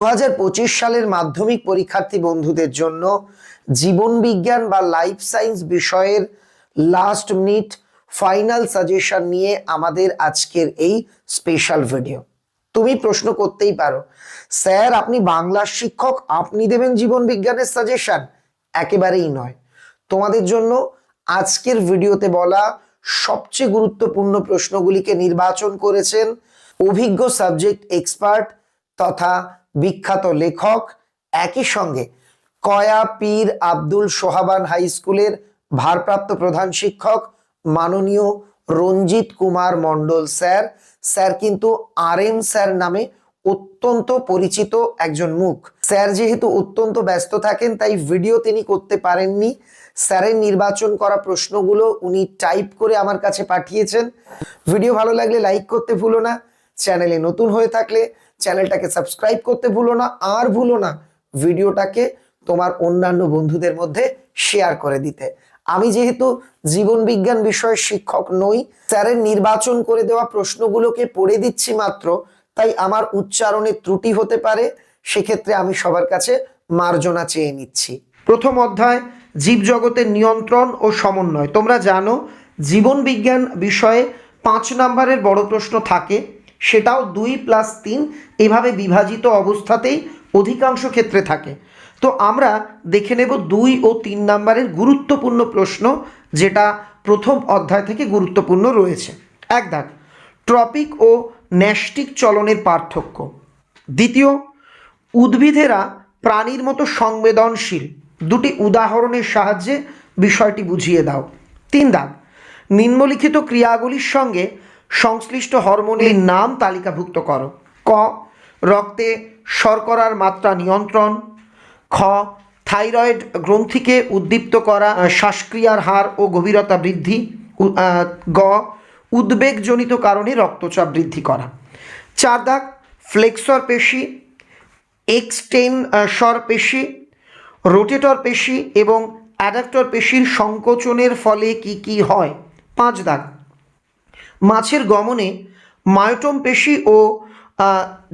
দু হাজার পঁচিশ সালের মাধ্যমিক পরীক্ষার্থী বন্ধুদের জন্য জীবন বিজ্ঞান বা লাইফ সায়েন্স বিষয়ের লাস্ট মিনিট ফাইনাল সাজেশন নিয়ে আমাদের আজকের এই স্পেশাল ভিডিও তুমি প্রশ্ন করতেই পারো, স্যার, আপনি বাংলার শিক্ষক, আপনি দেবেন জীবন বিজ্ঞানের সাজেশন একেবারেই নয়। তোমাদের জন্য আজকের ভিডিওতে বলা সবচেয়ে গুরুত্বপূর্ণ প্রশ্নগুলিকে নির্বাচন করেছেন অভিজ্ঞ সাবজেক্ট এক্সপার্ট তথা বিখ্যাত লেখক একই সঙ্গে কয়া পীর আব্দুল সোহাবান হাই স্কুলের ভারপ্রাপ্ত প্রধান শিক্ষক মাননীয় রঞ্জিত কুমার মণ্ডল স্যার। স্যার কিন্তু আর এম স্যার নামে অত্যন্ত পরিচিত একজন মুখ। স্যার যেহেতু অত্যন্ত ব্যস্ত থাকেন, তাই ভিডিও তিনি করতে পারেননি। স্যারের নির্বাচন করা প্রশ্নগুলো উনি টাইপ করে আমার কাছে পাঠিয়েছেন। ভিডিও ভালো লাগলে লাইক করতে ভুলো না। চ্যানেলে নতুন হয়ে থাকলে চ্যানেলটাকে সাবস্ক্রাইব করতে ভুলো না, আর ভুলো না, ভিডিওটাকে তোমার অন্যান্য বন্ধুদের মধ্যে শেয়ার করে দিতে। আমি যেহেতু জীবন বিজ্ঞান বিষয়ের শিক্ষক নই, স্যারের নির্বাচন করে দেওয়া প্রশ্নগুলোকে পড়ে দিচ্ছি মাত্র, তাই আমার উচ্চারণে ত্রুটি হতে পারে, সেক্ষেত্রে আমি সবার কাছে মার্জনা চেয়ে নিচ্ছি। প্রথম অধ্যায়, জীবজগতের নিয়ন্ত্রণ ও সমন্বয়। তোমরা জানো, জীবন বিজ্ঞান বিষয়ে পাঁচ নম্বরের বড় প্রশ্ন থাকে সেটাও দুই প্লাস তিন এভাবে বিভাজিত অবস্থাতেই অধিকাংশ ক্ষেত্রে থাকে। তো আমরা দেখে নেব দুই ও তিন নাম্বারের গুরুত্বপূর্ণ প্রশ্ন যেটা প্রথম অধ্যায় থেকে গুরুত্বপূর্ণ রয়েছে। এক দাগ ট্রপিক ও ন্যাস্টিক চলনের পার্থক্য। দ্বিতীয়, উদ্ভিদেরা প্রাণীর মতো সংবেদনশীল। দুটি উদাহরণের সাহায্যে বিষয়টি বুঝিয়ে দাও। তিন দাগ নিম্নলিখিত ক্রিয়াগুলির সঙ্গে সংশ্লিষ্ট হরমোনের নাম তালিকাভুক্ত করো। ক, রক্তে শর্করার মাত্রা নিয়ন্ত্রণ। খ, থাইরয়েড গ্রন্থিকে উদ্দীপ্ত করা শ্বাসক্রিয়ার হার ও গভীরতা বৃদ্ধি। গ, উদ্বেগজনিত কারণে রক্তচাপ বৃদ্ধি করা। চার দাগ, ফ্লেক্সর পেশি এক্সটেনশর পেশি, রোটেটর পেশি এবং অ্যাডাক্টর পেশির সংকোচনের ফলে কি কি হয়? পাঁচ দাগ। মাছের গমনে মায়োটম পেশি ও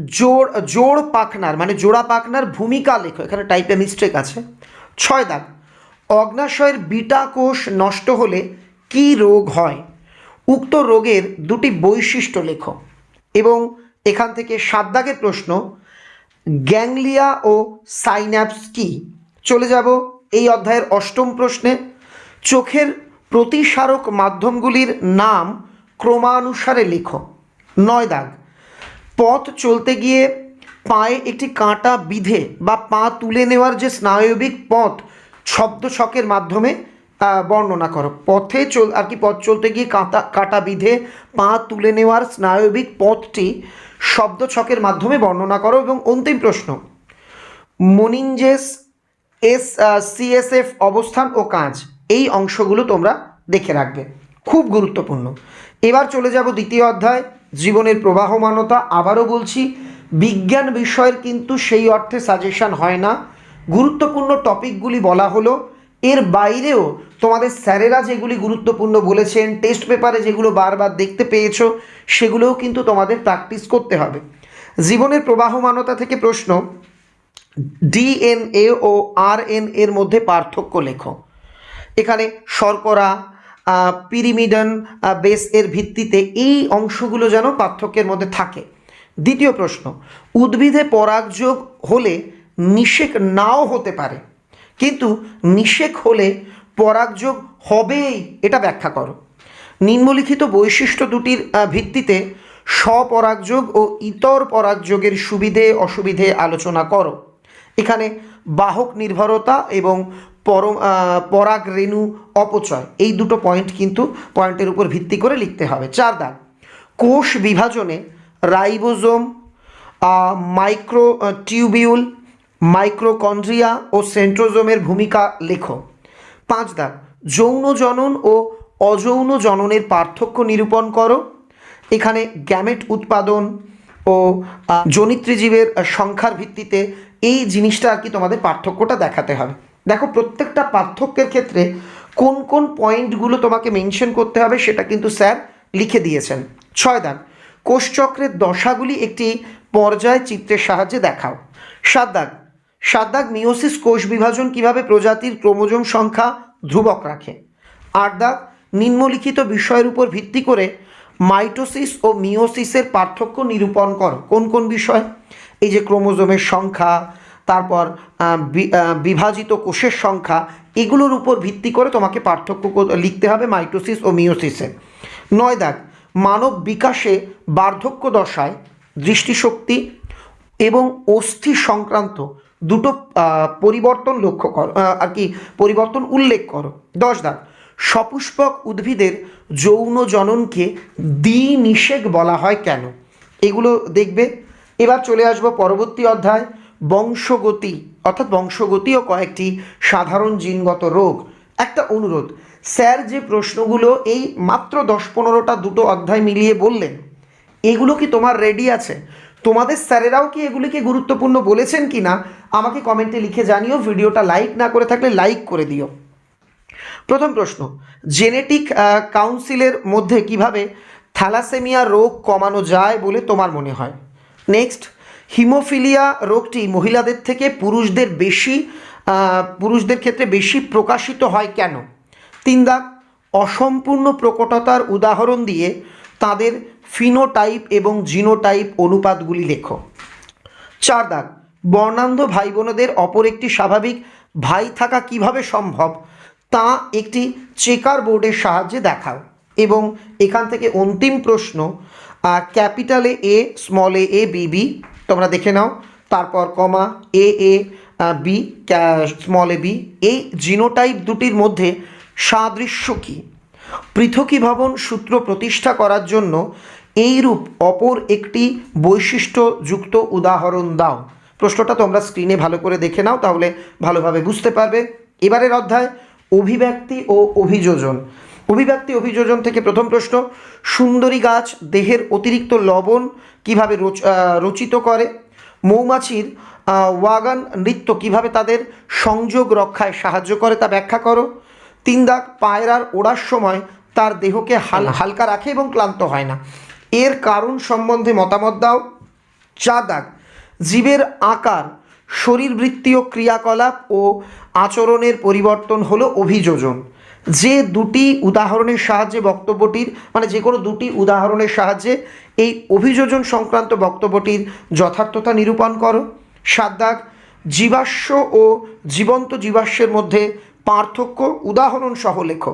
জোড় জোড় পাখনার মানে জোড়া পাখনার ভূমিকা লেখো। এখানে টাইপে মিস্টেক আছে। ছয় দাগ। অগ্নাশয়ের বিটা কোষ নষ্ট হলে কি রোগ হয়? উক্ত রোগের দুটি বৈশিষ্ট্য লেখো। এবং এখান থেকে সাত দাগের প্রশ্ন, গ্যাংলিয়া ও সাইন্যাপস কি? চলে যাব এই অধ্যায়ের অষ্টম প্রশ্নে। চোখের প্রতিসারক মাধ্যমগুলির নাম ক্রমানুসারে লেখো। নয় দাগ। পথ চলতে গিয়ে পায়ে একটি কাঁটা বিধে বা পা তুলে নেওয়ার যে স্নায়বিক পথ, শব্দ ছকের মাধ্যমে বর্ণনা করো। পথে চল, আর কি পথ চলতে গিয়ে কাঁটা কাঁটা বিধে পা তুলে নেওয়ার স্নায়বিক পথটি শব্দ ছকের মাধ্যমে বর্ণনা করো এবং অন্তিম প্রশ্ন। মনিঞ্জেস, এস সিএসএফ অবস্থান ও কাজ, এই অংশগুলো তোমরা দেখে রাখবে। খুব গুরুত্বপূর্ণ। এবার চলে যাব দ্বিতীয় অধ্যায়, জীবনের প্রবাহমানতা। আবারও বলছি, বিজ্ঞান বিষয়ের কিন্তু সেই অর্থে সাজেশন হয় না। গুরুত্বপূর্ণ টপিকগুলি বলা হলো। এর বাইরেও তোমাদের স্যারেরা যেগুলি গুরুত্বপূর্ণ বলেছেন, টেস্ট পেপারে যেগুলো বারবার দেখতে পেয়েছ, সেগুলোও কিন্তু তোমাদের প্র্যাকটিস করতে হবে। জীবনের প্রবাহমানতা থেকে প্রশ্ন, ডিএনএ ও এর মধ্যে পার্থক্য লেখো। এখানে শর্করা পিরিমিডন বেস এর ভিত্তিতে এই অংশগুলো যেন পার্থক্যের মধ্যে থাকে। দ্বিতীয় প্রশ্ন, উদ্ভিদে পরাগযোগ হলে নিষেক নাও হতে পারে। কিন্তু নিষেক হলে পরাগযোগ হবেই, এটা ব্যাখ্যা করো। নিম্নলিখিত বৈশিষ্ট্য দুটির ভিত্তিতে স্বপরাগযোগ ও ইতর পরাগযোগের সুবিধে অসুবিধে আলোচনা করো। এখানে বাহক নির্ভরতা এবং পরম পরাগ রেণু অপচয়। এই দুটো পয়েন্ট কিন্তু পয়েন্টের উপর ভিত্তি করে লিখতে হবে। চার দাগ। কোষ বিভাজনে রাইবোজোম মাইক্রো টিউবিউল মাইক্রোকন্ড্রিয়া ও সেন্ট্রোজোমের ভূমিকা লেখো। পাঁচ দাগ। যৌন জনন ও অযৌন জননের পার্থক্য নিরূপণ করো। এখানে গ্যামেট উৎপাদন ও জনিত্রীজীবের সংখ্যার ভিত্তিতে এই জিনিসটা আর কি তোমাদের পার্থক্যটা দেখাতে হবে। দেখো, প্রত্যেকটা পার্থক্যের ক্ষেত্রে কোন কোন পয়েন্টগুলো তোমাকে মেনশন করতে হবে সেটা কিন্তু স্যার লিখে দিয়েছেন। ছয় দাগ কোষচক্রের দশাগুলি একটি পর্যায় চিত্রের সাহায্যে দেখাও। সাত দাগ সাত দাগ মিওসিস কোষ বিভাজন কীভাবে প্রজাতির ক্রোমোজোম সংখ্যা ধ্রুবক রাখে? আট দাগ নিম্নলিখিত বিষয়ের উপর ভিত্তি করে মাইটোসিস ও মিওসিসের পার্থক্য নিরূপণ করো। কোন কোন বিষয়? এই যে ক্রোমোজোমের সংখ্যা, তারপর বিভাজিত কোষের সংখ্যা, এগুলোর উপর ভিত্তি করে তোমাকে পার্থক্য লিখতে হবে মাইটোসিস ও মিওসিসে নয় দাগ, মানব বিকাশে বার্ধক্য দশায় দৃষ্টিশক্তি এবং অস্থি সংক্রান্ত দুটো পরিবর্তন লক্ষ্য করো আর কি, পরিবর্তন উল্লেখ করো। দশ দাগ সপুষ্পক উদ্ভিদের যৌন জননকে দ্বিনিষেক বলা হয় কেন? এগুলো দেখবে। এবার চলে আসব পরবর্তী অধ্যায়, বংশগতি। অর্থাৎ বংশগতি ও কয়েকটি সাধারণ জিনগত রোগ। একটা অনুরোধ, স্যার যে প্রশ্নগুলো এই মাত্র দশ পনেরোটা দুটো অধ্যায় মিলিয়ে বললেন, এগুলো কি তোমার রেডি আছে? তোমাদের স্যারেরাও কি এগুলিকে গুরুত্বপূর্ণ বলেছেন কি না আমাকে কমেন্টে লিখে জানিও। ভিডিওটা লাইক না করে থাকলে লাইক করে দিও। প্রথম প্রশ্ন জেনেটিক কাউন্সিলের মধ্যে কীভাবে থ্যালাসেমিয়া রোগ কমানো যায় বলে তোমার মনে হয়? নেক্সট হিমোফিলিয়া রোগটি মহিলাদের থেকে পুরুষদের বেশি পুরুষদের ক্ষেত্রে বেশি প্রকাশিত হয় কেন? তিন দাগ, অসম্পূর্ণ প্রকটতার উদাহরণ দিয়ে তাদের ফিনোটাইপ এবং জিনোটাইপ অনুপাতগুলি লেখো। চার দাগ, বর্ণান্ধ ভাই বোনদের অপর একটি স্বাভাবিক ভাই থাকা কীভাবে সম্ভব? তা একটি চেকার বোর্ডের সাহায্যে দেখাও। এবং এখান থেকে অন্তিম প্রশ্ন ক্যাপিটালে A, small A B B, তোমরা দেখে নাও। তারপর comma, A A B small A, B এই জিনোটাইপ দুটির মধ্যে সাদৃশ্য কী? পৃথকীভবন সূত্র প্রতিষ্ঠা করার জন্য এইরূপ অপর একটি বৈশিষ্ট্যযুক্ত উদাহরণ দাও। প্রশ্নটা তোমরা স্ক্রিনে ভালো করে দেখে নাও, তাহলে ভালোভাবে বুঝতে পারবে। এবারের অধ্যায় অভিব্যক্তি ও অভিযোজন। অভিব্যক্তি অভিযোজন থেকে প্রথম প্রশ্ন সুন্দরী গাছ দেহের অতিরিক্ত লবণ কীভাবে রচ- রচিত করে? মৌমাছির ওয়াগান নৃত্য কীভাবে তাদের সংযোগ রক্ষায় সাহায্য করে তা ব্যাখ্যা করো। তিন দাগ পায়রার ওড়ার সময় তার দেহকে হাল হালকা রাখে এবং ক্লান্ত হয় না। এর কারণ সম্বন্ধে মতামত দাও। চার দাগ জীবের আকার শরীরবৃত্তীয় ক্রিয়াকলাপ ও আচরণের পরিবর্তন হলো অভিযোজন। যে দুটি উদাহরণের সাহায্যে বক্তব্যটির মানে যে কোনো দুটি উদাহরণের সাহায্যে এই অভিযোজন সংক্রান্ত বক্তব্যটির যথার্থতা নিরূপণ করো। সাত দাগ, জীবাশ্ম ও জীবন্ত জীবাশ্মের মধ্যে পার্থক্য উদাহরণ সহ লেখো।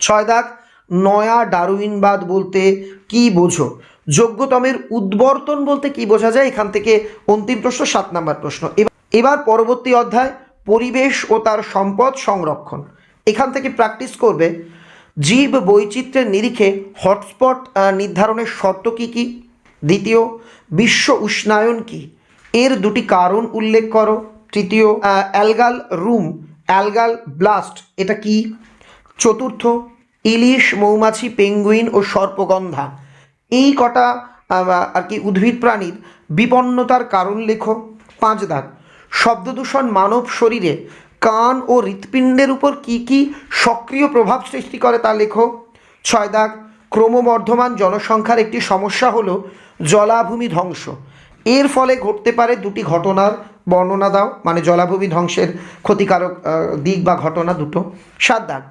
ছয় দাগ, নয়া ডারুইনবাদ বলতে কি বোঝো? যোগ্যতমের উদ্বর্তন বলতে কি বোঝা যায়? এখান থেকে অন্তিম প্রশ্ন, সাত নাম্বার প্রশ্ন। এবার- পরবর্তী অধ্যায়, পরিবেশ ও তার সম্পদ সংরক্ষণ। এখান থেকে প্র্যাকটিস করবে, জীব বৈচিত্র্যের নিরিখে হটস্পট নির্ধারণের শর্ত কী কী? দ্বিতীয়, বিশ্ব উষ্ণায়ন কি? এর দুটি কারণ উল্লেখ করো। তৃতীয় অ্যালগাল রুম, অ্যালগাল ব্লাস্ট, এটা কি? চতুর্থ, ইলিশ, মৌমাছি, পেঙ্গুইন ও সর্পগন্ধা। এই কটা আর কি উদ্ভিদ প্রাণীর বিপন্নতার কারণ লেখো। পাঁচ দাগ। শব্দদূষণ মানব শরীরে কান ও হৃৎপিণ্ডের উপর কি কি সক্রিয় প্রভাব সৃষ্টি করে তা লেখো। ছয় দাগ। ক্রমবর্ধমান জনসংখ্যার একটি সমস্যা হলো জলাভূমি ধ্বংস। এর ফলে ঘটতে পারে দুটি ঘটনার বর্ণনা দাও। মানে জলাভূমি ধ্বংসের ক্ষতিকারক দিক বা ঘটনা দুটো। সাত দাগ।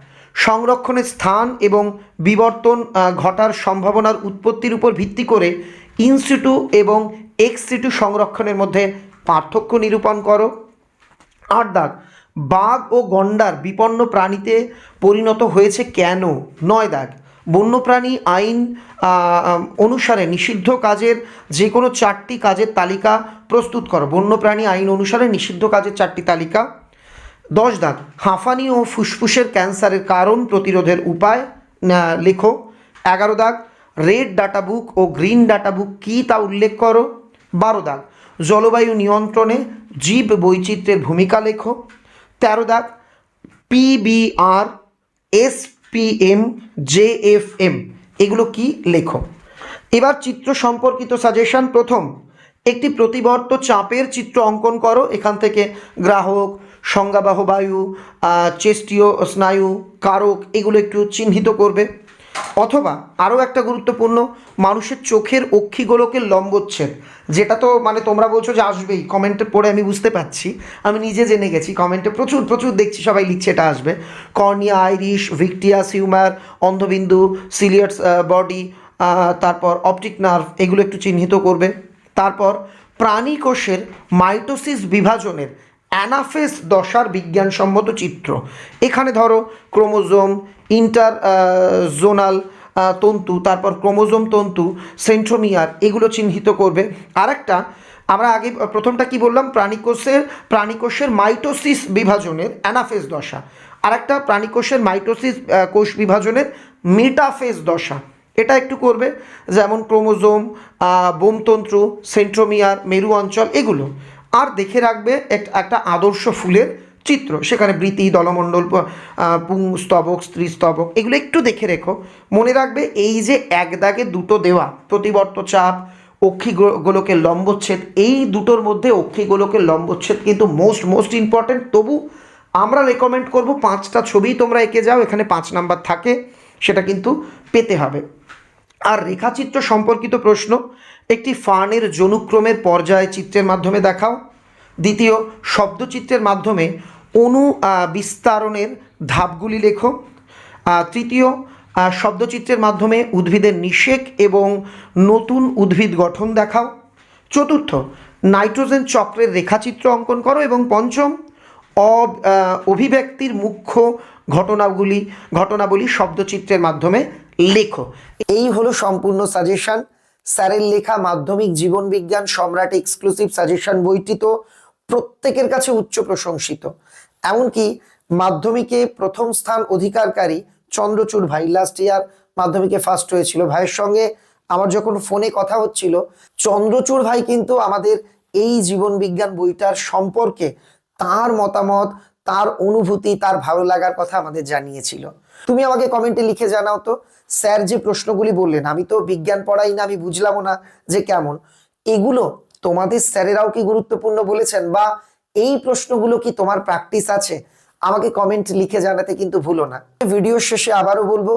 সংরক্ষণের স্থান এবং বিবর্তন ঘটার সম্ভাবনার উৎপত্তির উপর ভিত্তি করে ইনস্টিটু এবং এক্সিটু সংরক্ষণের মধ্যে পার্থক্য নিরূপণ করো। আট দাগ বাঘ ও গন্ডার বিপন্ন প্রাণীতে পরিণত হয়েছে কেন? নয় দাগ বন্যপ্রাণী আইন অনুসারে নিষিদ্ধ কাজের যে কোনো চারটি কাজের তালিকা প্রস্তুত করো। বন্যপ্রাণী আইন অনুসারে নিষিদ্ধ কাজের চারটি তালিকা দশ দাগ হাঁফানি ও ফুসফুসের ক্যান্সারের কারণ প্রতিরোধের উপায় লেখো। এগারো দাগ। রেড ডাটা বুক ও গ্রিন ডাটা বুক কী তা উল্লেখ করো? বারো দাগ। জলবায়ু নিয়ন্ত্রণে জীব বৈচিত্র্যের ভূমিকা লেখো। তেরো দাগ। পিবিআর এসপিএম জেএফএম এগুলো কি লেখো? এবার চিত্র সম্পর্কিত সাজেশন প্রথম। একটি প্রতিবর্ত চাপের চিত্র অঙ্কন করো। এখান থেকে গ্রাহক সংজ্ঞাবাহ বায়ু চেষ্টীয় স্নায়ু, কারক এগুলো একটু চিহ্নিত করবে। অথবা আরও একটা গুরুত্বপূর্ণ, মানুষের চোখের অক্ষিগোলকের লম্বচ্ছেদ, যেটা তো মানে তোমরা বলছো যে আসবেই কমেন্টে পড়ে আমি বুঝতে পারছি, আমি নিজে জেনে গেছি কমেন্টে প্রচুর প্রচুর দেখছি, সবাই লিখছে এটা আসবে। কর্নিয়া, আইরিশ ভিক্টিয়া হিউমার, অন্ধবিন্দু, সিলিয়ার্স বডি তারপর অপটিক নার্ভ, এগুলো একটু চিহ্নিত করবে। তারপর প্রাণী কোষের মাইটোসিস বিভাজনের অ্যানাফেস দশার বিজ্ঞানসম্মত চিত্র। এখানে ধরো ক্রোমোজোম, ইন্টার জোনাল তন্তু, তারপর ক্রোমোজোম, তন্তু, সেন্ট্রোমিয়ার, এগুলো চিহ্নিত করবে। আরেকটা, আমরা আগে প্রথমটা কি বললাম? প্রাণীকোষের প্রাণীকোষের মাইটোসিস বিভাজনের অ্যানাফেস দশা। আরেকটা, প্রাণীকোষের মাইটোসিস কোষ বিভাজনের মেটাফেস দশা। এটা একটু করবে, যেমন ক্রোমোজোম বোমতন্ত্র, সেন্ট্রোমিয়ার, মেরু অঞ্চল, এগুলো। আর দেখে রাখবে একটা আদর্শ ফুলের চিত্র। সেখানে বৃতি দলমণ্ডল, পুং স্তবক, স্ত্রী স্তবক, এগুলো একটু দেখে রেখো। মনে রাখবে এই যে এক দাগে দুটো দেওয়া, প্রতিবর্ত চাপ অক্ষি গোলকের লম্বচ্ছেদ, এই দুটোর মধ্যে অক্ষি গোলকের লম্বচ্ছেদ কিন্তু মোস্ট মোস্ট ইম্পর্ট্যান্ট তবু আমরা রেকমেন্ড করব পাঁচটা ছবি তোমরা এঁকে যাও, এখানে পাঁচ নাম্বার থাকে, সেটা কিন্তু পেতে হবে। আর রেখাচিত্র সম্পর্কিত প্রশ্ন, একটি ফার্নের জনুক্রমের পর্যায়ে চিত্রের মাধ্যমে দেখাও। দ্বিতীয়, শব্দচিত্রের মাধ্যমে অনু বিস্তারণের ধাপগুলি লেখো। তৃতীয় শব্দচিত্রের মাধ্যমে উদ্ভিদের নিষেক এবং নতুন উদ্ভিদ গঠন দেখাও। চতুর্থ, নাইট্রোজেন চক্রের রেখাচিত্র অঙ্কন করো এবং পঞ্চম, অব- অভিব্যক্তির মুখ্য ঘটনাগুলি, ঘটনাবলী শব্দচিত্রের মাধ্যমে লেখো। এই হলো সম্পূর্ণ সাজেশন স্যারের লেখা মাধ্যমিক জীবন বিজ্ঞান সম্রাট এক্সক্লুসিভ সাজেশন বইটি তো প্রত্যেকের কাছে উচ্চ প্রশংসিত। এমনকি মাধ্যমিকে প্রথম স্থান অধিকারকারী চন্দ্রচূড় ভাই লাস্ট ইয়ার মাধ্যমিকে ফার্স্ট হয়েছিল। ভাইয়ের সঙ্গে আমার যখন ফোনে কথা হচ্ছিল, চন্দ্রচূড় ভাই কিন্তু আমাদের এই জীবন বিজ্ঞান বইটার সম্পর্কে তার মতামত, তার অনুভূতি, তার ভালো লাগার কথা আমাদের জানিয়েছিল। তুমি আমাকে কমেন্টে লিখে জানাও তো। স্যার যে প্রশ্নগুলি বললেন, আমি তো বিজ্ঞান পড়াই না, আমি বুঝলামও না যে কেমন। এগুলো তোমাদের স্যারেরাও কি গুরুত্বপূর্ণ বলেছেন বা এই প্রশ্নগুলো কি তোমার প্র্যাকটিস আছে? আমাকে কমেন্ট লিখে জানাতে কিন্তু ভুলো না। ভিডিওর শেষে আবারও বলব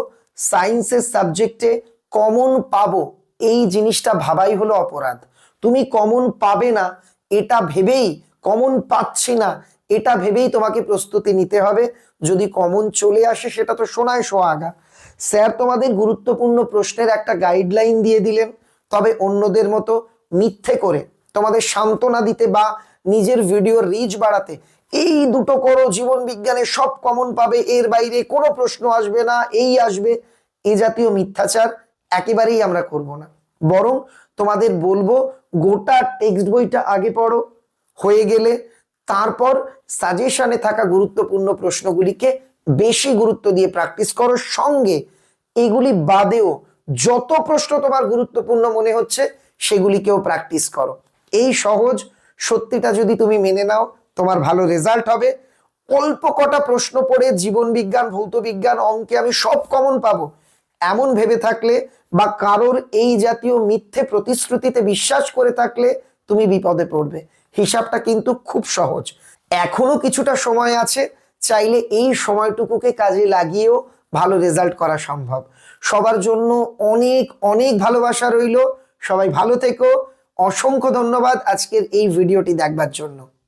সায়েন্সের সাবজেক্টে কমন পাবো, এই জিনিসটা ভাবাই হলো অপরাধ। তুমি কমন পাবে না, এটা ভেবেই কমন পাচ্ছি না এটা ভেবেই তোমাকে প্রস্তুতি নিতে হবে। যদি কমন চলে আসে, সেটা তো শোনায় সোহাগা। স্যার তোমাদের গুরুত্বপূর্ণ প্রশ্নের একটা গাইডলাইন দিয়ে দিলেন। তবে অন্যদের মতো মিথ্যে করে তোমাদের সান্ত্বনা দিতে বা নিজের ভিডিওর রিচ বাড়াতে, এই দুটো করো, জীবন বিজ্ঞানে সব কমন পাবে। এর বাইরে কোনো প্রশ্ন আসবে না, এই আসবে। এ জাতীয় মিথ্যাচার একেবারেই আমরা করব না। বরং তোমাদের বলব, গোটা টেক্সট বইটা আগে পড়ো। হয়ে গেলে তারপর সাজেশনে থাকা গুরুত্বপূর্ণ প্রশ্নগুলিকে বেশি গুরুত্ব দিয়ে প্র্যাকটিস করো। সঙ্গে এগুলি বাদেও যত প্রশ্ন তোমার গুরুত্বপূর্ণ মনে হচ্ছে, সেগুলিকেও প্র্যাকটিস করো। এই সহজ সত্যিটা যদি তুমি মেনে নাও, তোমার ভালো রেজাল্ট হবে। অল্প কটা প্রশ্ন পড়ে জীবন বিজ্ঞান, ভৌত বিজ্ঞান, অঙ্কে আমি সব কমন পাবো। এমন ভেবে থাকলে বা কারোর এই জাতীয় মিথ্যে প্রতিশ্রুতিতে বিশ্বাস করে থাকলে তুমি বিপদে পড়বে। হিসাবটা কিন্তু খুব সহজ। এখনও কিছুটা সময় আছে, চাইলে এই সময়টুকুকে কাজে লাগিয়েও ভালো রেজাল্ট করা সম্ভব। সবার জন্য অনেক অনেক ভালোবাসা রইল। সবাই ভালো থেকো। অসংখ্য ধন্যবাদ আজকের এই ভিডিওটি দেখবার জন্য।